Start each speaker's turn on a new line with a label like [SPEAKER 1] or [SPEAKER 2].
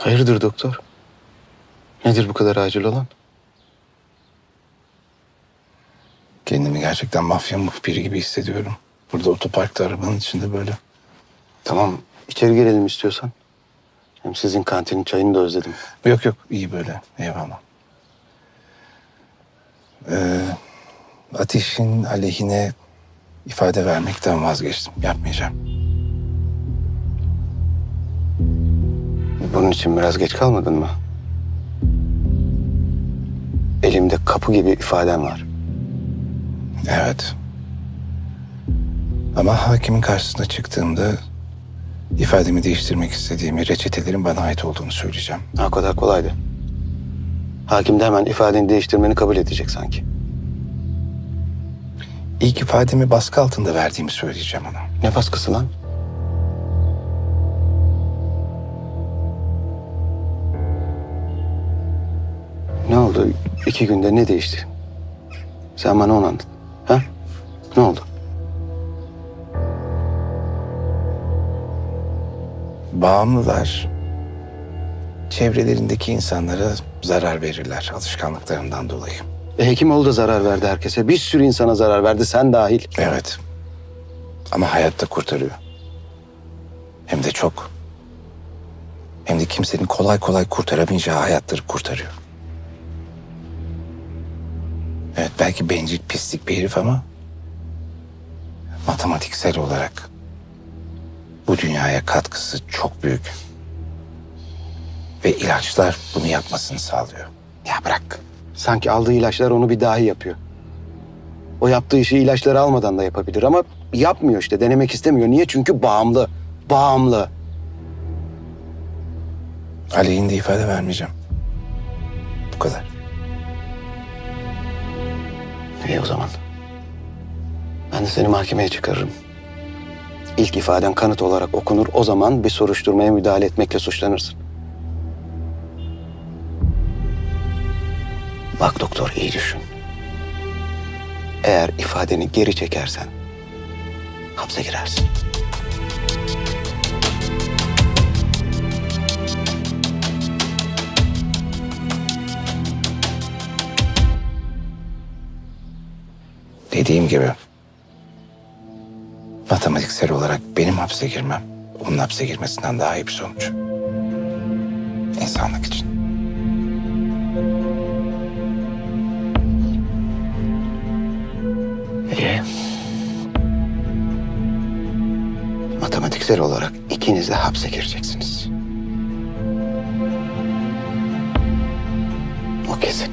[SPEAKER 1] Hayırdır doktor? Nedir bu kadar acil olan?
[SPEAKER 2] Kendimi gerçekten mafya muhbiri gibi hissediyorum. Burada otoparkta arabanın içinde böyle.
[SPEAKER 1] Tamam içeri girelim istiyorsan. Hem sizin kantinin çayını da özledim.
[SPEAKER 2] Yok yok iyi böyle eyvallah. Ee, ateşin aleyhine ifade vermekten vazgeçtim. Yapmayacağım.
[SPEAKER 1] Bunun için biraz geç kalmadın mı? Elimde kapı gibi ifadem var.
[SPEAKER 2] Evet. Ama hakimin karşısına çıktığımda ifademi değiştirmek istediğimi, reçetelerin bana ait olduğunu söyleyeceğim.
[SPEAKER 1] O kadar kolaydı. Hakim de hemen ifadeni değiştirmeni kabul edecek sanki.
[SPEAKER 2] İlk ifademi baskı altında verdiğimi söyleyeceğim ona.
[SPEAKER 1] Ne baskısı lan? Oldu? İki günde ne değişti? Sen bana onu anlat. Ha? Ne oldu?
[SPEAKER 2] Bağımlılar çevrelerindeki insanlara zarar verirler alışkanlıklarından dolayı.
[SPEAKER 1] E, Hekimoğlu da zarar verdi herkese. Bir sürü insana zarar verdi, sen dahil.
[SPEAKER 2] Evet. Ama hayatta kurtarıyor. Hem de çok. Hem de kimsenin kolay kolay kurtaramayacağı hayatları kurtarıyor. Evet belki bencil pislik bir herif ama matematiksel olarak bu dünyaya katkısı çok büyük. Ve ilaçlar bunu yapmasını sağlıyor.
[SPEAKER 1] Ya bırak. Sanki aldığı ilaçlar onu bir dahi yapıyor. O yaptığı işi ilaçları almadan da yapabilir ama yapmıyor işte. Denemek istemiyor. Niye? Çünkü bağımlı. Bağımlı.
[SPEAKER 2] Aleyhinde ifade vermeyeceğim. Bu kadar.
[SPEAKER 1] İyi o zaman. Ben de seni mahkemeye çıkarırım. İlk ifaden kanıt olarak okunur. O zaman bir soruşturmaya müdahale etmekle suçlanırsın. Bak doktor iyi düşün. Eğer ifadeni geri çekersen hapse girersin.
[SPEAKER 2] Dediğim gibi matematiksel olarak benim hapse girmem onun hapse girmesinden daha iyi bir sonuç. İnsanlık için.
[SPEAKER 1] İyi. Matematiksel olarak ikiniz de hapse gireceksiniz. O kesin.